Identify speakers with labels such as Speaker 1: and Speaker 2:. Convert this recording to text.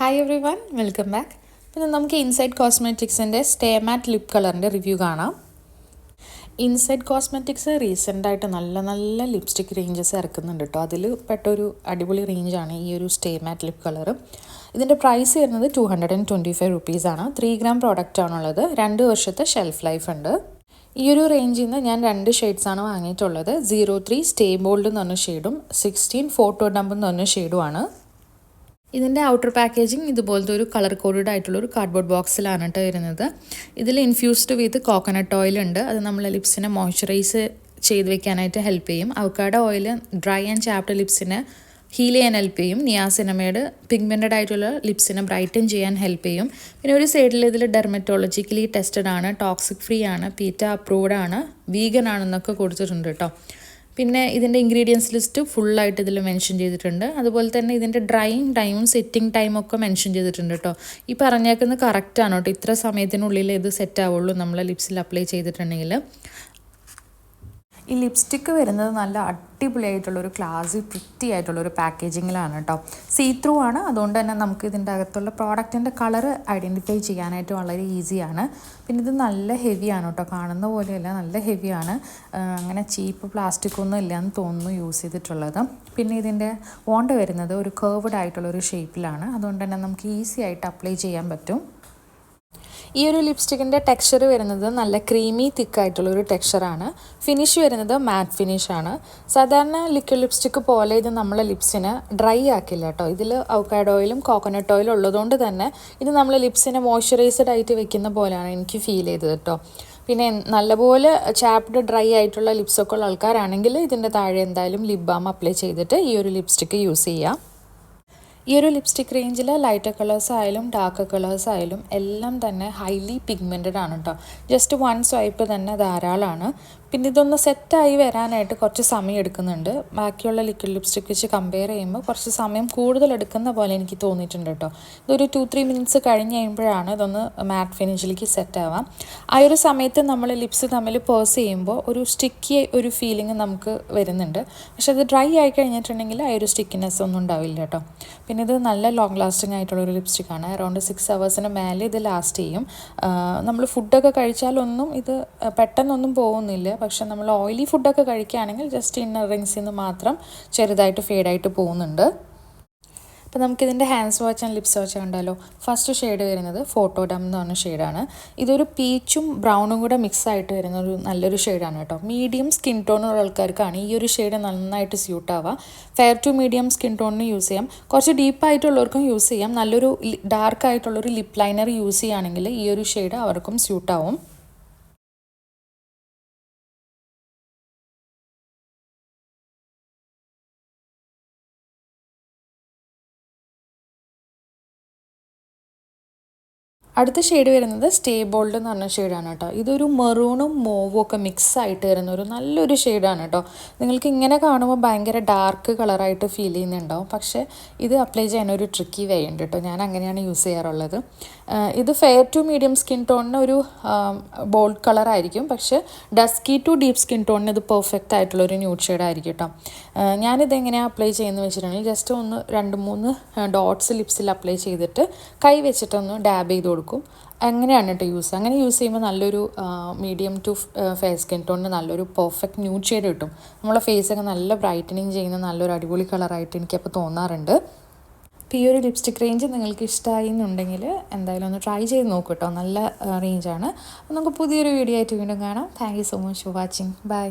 Speaker 1: Hi everyone welcome back പിന്നെ നമുക്ക് inside കോസ്മെറ്റിക്സിന്റെ സ്റ്റേ മാറ്റ് ലിപ് കളറിന്റെ റിവ്യൂ കാണാം. ഇൻസൈഡ് കോസ്മെറ്റിക്സ് റീസെന്റായിട്ട് നല്ല നല്ല ലിപ്സ്റ്റിക് റേഞ്ചസ് ഇറക്കുന്നുണ്ട് കേട്ടോ അതിൽ പെട്ടൊരു അടിപൊളി റേഞ്ചാണ് ഈ ഒരു സ്റ്റേ മാറ്റ് ലിപ് കളർ ഇതിന്റെ പ്രൈസ് വരുന്നത് two hundred and twenty five റുപ്പീസാണ് ത്രീ ഗ്രാം പ്രോഡക്റ്റ് ആണുള്ളത്. രണ്ട് വർഷത്തെ ഷെൽഫ് ലൈഫ് ഉണ്ട്. ഈ ഒരു റേഞ്ചിൽ നിന്ന് ഞാൻ രണ്ട് ഷെയ്ഡ്സാണ് വാങ്ങിയിട്ടുള്ളത്. സീറോ ത്രീ സ്റ്റേ ബോൾഡ് എന്ന് പറഞ്ഞ ഷെയ്ഡും സിക്സ്റ്റീൻ ഫോട്ടോ ഡംബ് എന്ന് പറഞ്ഞ ഷെയ്ഡുമാണ് ഇതിന്റെ ഔട്ടർ പാക്കേജിങ് ഇതുപോലത്തെ ഒരു കളർ കോഡഡ് ആയിട്ടുള്ള ഒരു കാർഡ്ബോർഡ് ബോക്സിലാണ് കേട്ടോ വരുന്നത്. ഇതിൽ ഇൻഫ്യൂസ്ഡ് വിത്ത് കോക്കനട്ട് ഓയിൽ ഉണ്ട്. അത് നമ്മളെ ലിപ്സിനെ മോയ്സ്ചറൈസ് ചെയ്ത് വെക്കാനായിട്ട് ഹെൽപ്പ് ചെയ്യും. Avocado oil dry and chapped ലിപ്സിനെ heal ചെയ്യാൻ ഹെൽപ്പ് ചെയ്യും. നിയാസിനമയുടെ പിഗ്മെന്റഡ് ആയിട്ടുള്ള ലിപ്സിനെ ബ്രൈറ്റൻ ചെയ്യാൻ ഹെൽപ്പ് ചെയ്യും. പിന്നെ ഒരു സൈഡിൽ ഇതിൽ ഡെർമറ്റോളജിക്കലി ടെസ്റ്റഡ് ആണ് ടോക്സിക് ഫ്രീ ആണ് പീറ്റ അപ്രൂവ്ഡ് ആണ് വീഗൻ ആണെന്നൊക്കെ കൊടുത്തിട്ടുണ്ട് കേട്ടോ പിന്നെ ഇതിന്റെ ഇൻഗ്രീഡിയൻസ് ലിസ്റ്റ് ഫുള്ളായിട്ട് ഇതിൽ മെൻഷൻ ചെയ്തിട്ടുണ്ട്. അതുപോലെ തന്നെ ഇതിന്റെ ഡ്രൈയിങ് ടൈമും സെറ്റിംഗ് ടൈമും ഒക്കെ മെൻഷൻ ചെയ്തിട്ടുണ്ട് കേട്ടോ ഈ പറഞ്ഞേക്കുന്നത് കറക്റ്റാണ് കേട്ടോ ഇത്ര സമയത്തിനുള്ളിൽ ഇത് സെറ്റ് ആവുള്ളൂ നമ്മൾ ലിപ്സിൽ അപ്ലൈ ചെയ്തിട്ടുണ്ടെങ്കിൽ ഈ ലിപ്സ്റ്റിക്ക് വരുന്നത് നല്ല അടിപൊളിയായിട്ടുള്ള ഒരു ക്ലാസി പ്രിറ്റി ആയിട്ടുള്ള ഒരു പാക്കേജിങ്ങിലാണ് കേട്ടോ സീ ത്രൂ ആണ്. അതുകൊണ്ട് തന്നെ നമുക്ക് ഇതിന്റെ അകത്തുള്ള പ്രോഡക്റ്റിന്റെ കളർ ഐഡന്റിഫൈ ചെയ്യാനായിട്ട് വളരെ ഈസിയാണ് പിന്നെ ഇത് നല്ല ഹെവിയാണ് കേട്ടോ കാണുന്ന പോലെയല്ല നല്ല ഹെവിയാണ് അങ്ങനെ ചീപ്പ് പ്ലാസ്റ്റിക് ഒന്നും ഇല്ല എന്ന് തോന്നുന്നു യൂസ് ചെയ്തിട്ടുള്ളത്. പിന്നെ ഇതിന്റെ ഓണ്ട് വരുന്നത് ഒരു കേർവ്ഡ് ആയിട്ടുള്ളൊരു ഷേപ്പിലാണ് അതുകൊണ്ട് തന്നെ നമുക്ക് ഈസി ആയിട്ട് അപ്ലൈ ചെയ്യാൻ പറ്റും. ഈ ഒരു ലിപ്സ്റ്റിക്കിന്റെ ടെക്സ്ചർ വരുന്നത് നല്ല ക്രീമി തിക്കായിട്ടുള്ളൊരു ടെക്സ്ചറാണ് ഫിനിഷ് വരുന്നത് മാറ്റ് ഫിനിഷാണ് സാധാരണ ലിക്വിഡ് ലിപ്സ്റ്റിക്ക് പോലെ ഇത് നമ്മളെ ലിപ്സിനെ ഡ്രൈ ആക്കില്ല കേട്ടോ. ഇതിൽ ഔക്കാഡ് ഓയിലും കോക്കനട്ട് ഓയിലും ഉള്ളതുകൊണ്ട് തന്നെ ഇത് നമ്മൾ ലിപ്സിനെ മോയ്സ്ചറൈസ്ഡ് ആയിട്ട് വെക്കുന്ന പോലെയാണ് എനിക്ക് ഫീൽ ചെയ്തത് കേട്ടോ. പിന്നെ നല്ലപോലെ ചാപ്ഡ് ഡ്രൈ ആയിട്ടുള്ള ലിപ്സൊക്കെ ഉള്ള ആൾക്കാരാണെങ്കിൽ ഇതിന്റെ താഴെ എന്തായാലും ലിപ് ബാം അപ്ലൈ ചെയ്തിട്ട് ഈ ഒരു ലിപ്സ്റ്റിക്ക് യൂസ് ചെയ്യാം. ഈ ഒരു ലിപ്സ്റ്റിക് റേഞ്ചിൽ ലൈറ്റർ കളേഴ്സ് ആയാലും ഡാർക്ക് കളേഴ്സ് ആയാലും എല്ലാം തന്നെ ഹൈലി പിഗ്മെന്റഡ് ആണ് കേട്ടോ ജസ്റ്റ് വൺ സ്വൈപ്പ് തന്നെ ധാരാളമാണ് പിന്നെ ഇതൊന്ന് സെറ്റായി വരാനായിട്ട് കുറച്ച് സമയം എടുക്കുന്നുണ്ട്. ബാക്കിയുള്ള ലിക്വിഡ് ലിപ്സ്റ്റിക് വെച്ച് കമ്പയർ ചെയ്യുമ്പോൾ കുറച്ച് സമയം കൂടുതൽ എടുക്കുന്ന പോലെ എനിക്ക് തോന്നിയിട്ടുണ്ട് കേട്ടോ. ഇതൊരു ടു ത്രീ മിനിറ്റ്സ് കഴിഞ്ഞ് കഴിയുമ്പോഴാണ് ഇതൊന്ന് മാറ്റ് ഫിനിഷിലേക്ക് സെറ്റ് ആവാം. ആ ഒരു സമയത്ത് നമ്മൾ ലിപ്സ് തമ്മിൽ പേഴ്സ് ചെയ്യുമ്പോൾ ഒരു സ്റ്റിക്കി ഒരു ഫീലിംഗ് നമുക്ക് വരുന്നുണ്ട്. പക്ഷെ അത് ഡ്രൈ ആയി കഴിഞ്ഞിട്ടുണ്ടെങ്കിൽ ആ ഒരു സ്റ്റിക്കിനെസ് ഒന്നും ഉണ്ടാവില്ല കേട്ടോ. പിന്നെ ഇത് നല്ല ലോങ് ലാസ്റ്റിംഗ് ആയിട്ടുള്ള ഒരു ലിപ്സ്റ്റിക്കാണ് അറൗണ്ട് സിക്സ് അവേഴ്സിന് മേലെ ഇത് ലാസ്റ്റ് ചെയ്യും. നമ്മൾ ഫുഡൊക്കെ കഴിച്ചാലൊന്നും ഇത് പെട്ടെന്നൊന്നും പോകുന്നില്ല. പക്ഷെ നമ്മൾ ഓയിലി ഫുഡൊക്കെ കഴിക്കുകയാണെങ്കിൽ ജസ്റ്റ് ഇന്നർ റിങ്സിൽ നിന്ന് മാത്രം ചെറുതായിട്ട് ഫേഡായിട്ട് പോകുന്നുണ്ട്. അപ്പോൾ നമുക്കിതിന്റെ hands watch and lips watch ഉണ്ടല്ലോ ഫസ്റ്റ് ഷെയ്ഡ് വരുന്നത് ഫോട്ടോ ഡം എന്ന് പറഞ്ഞ ഷെയ്ഡാണ് ഇതൊരു പീച്ചും ബ്രൗണും കൂടെ മിക്സ് ആയിട്ട് വരുന്ന ഒരു നല്ലൊരു ഷെയ്ഡാണ് കേട്ടോ. മീഡിയം സ്കിൻ ടോണുള്ള ആൾക്കാർക്കാണ് ഈ ഒരു ഷെയ്ഡ് നന്നായിട്ട് സ്യൂട്ട് ആവുക. ഫെയർ ടു മീഡിയം സ്കിൻ ടോണിന് യൂസ് ചെയ്യാം. കുറച്ച് ഡീപ്പായിട്ടുള്ളവർക്കും യൂസ് ചെയ്യാം. നല്ലൊരു ഡാർക്ക് ആയിട്ടുള്ളൊരു ലിപ് ലൈനർ യൂസ് ചെയ്യുകയാണെങ്കിൽ ഈ ഒരു ഷെയ്ഡ് അവർക്കും സ്യൂട്ടാവും അടുത്ത ഷെയ്ഡ് വരുന്നത് സ്റ്റേ ബോൾഡ് എന്ന് പറഞ്ഞ ഷെയ്ഡാണ് കേട്ടോ. ഇതൊരു മെറൂണും മോവും ഒക്കെ മിക്സ് ആയിട്ട് വരുന്ന ഒരു നല്ലൊരു ഷെയ്ഡാണ് കേട്ടോ. നിങ്ങൾക്ക് ഇങ്ങനെ കാണുമ്പോൾ ഭയങ്കര ഡാർക്ക് കളറായിട്ട് ഫീൽ ചെയ്യുന്നുണ്ടാവും പക്ഷേ ഇത് അപ്ലൈ ചെയ്യാൻ ഒരു ട്രിക്കി വേ ഉണ്ട് കേട്ടോ. ഞാൻ അങ്ങനെയാണ് യൂസ് ചെയ്യാറുള്ളത്. ഇത് ഫെയർ ടു മീഡിയം സ്കിൻ ടോണിന് ഒരു ബോൾഡ് കളറായിരിക്കും പക്ഷേ ഡസ്കി ടു ഡീപ്പ് സ്കിൻ ടോണിന് ഇത് പെർഫെക്റ്റ് ആയിട്ടുള്ള ഒരു ന്യൂഡ് ഷെയ്ഡ് ആയിരിക്കും കേട്ടോ. ഞാനിത് എങ്ങനെയാണ് അപ്ലൈ ചെയ്യുന്നത് വെച്ചിട്ടുണ്ടെങ്കിൽ ജസ്റ്റ് ഒന്ന് രണ്ട് മൂന്ന് ഡോട്ട്സ് ലിപ്സിൽ അപ്ലൈ ചെയ്തിട്ട് കൈ വെച്ചിട്ടൊന്ന് ഡാബ് ചെയ്ത് കൊടുക്കും. അങ്ങനെയാണ് കേട്ടോ യൂസ് അങ്ങനെ യൂസ് ചെയ്യുമ്പോൾ നല്ലൊരു മീഡിയം ടു ഫേസ് സ്കിൻ ടോണിന് നല്ലൊരു പെർഫെക്റ്റ് ന്യൂ ഷെയ്ഡ് കിട്ടും. നമ്മളെ ഫേസൊക്കെ നല്ല ബ്രൈറ്റനിങ് ചെയ്യുന്ന നല്ലൊരു അടിപൊളി കളറായിട്ട് എനിക്കപ്പോൾ തോന്നാറുണ്ട്. അപ്പോൾ ഈ ഒരു ലിപ്സ്റ്റിക് റേഞ്ച് നിങ്ങൾക്ക് ഇഷ്ടമായി എന്നുണ്ടെങ്കിൽ എന്തായാലും ഒന്ന് ട്രൈ ചെയ്ത് നോക്കൂ കേട്ടോ. നല്ല റേഞ്ചാണ് നമുക്ക് പുതിയൊരു വീഡിയോ ആയിട്ട് വീണ്ടും കാണാം. Thank you so much for watching bye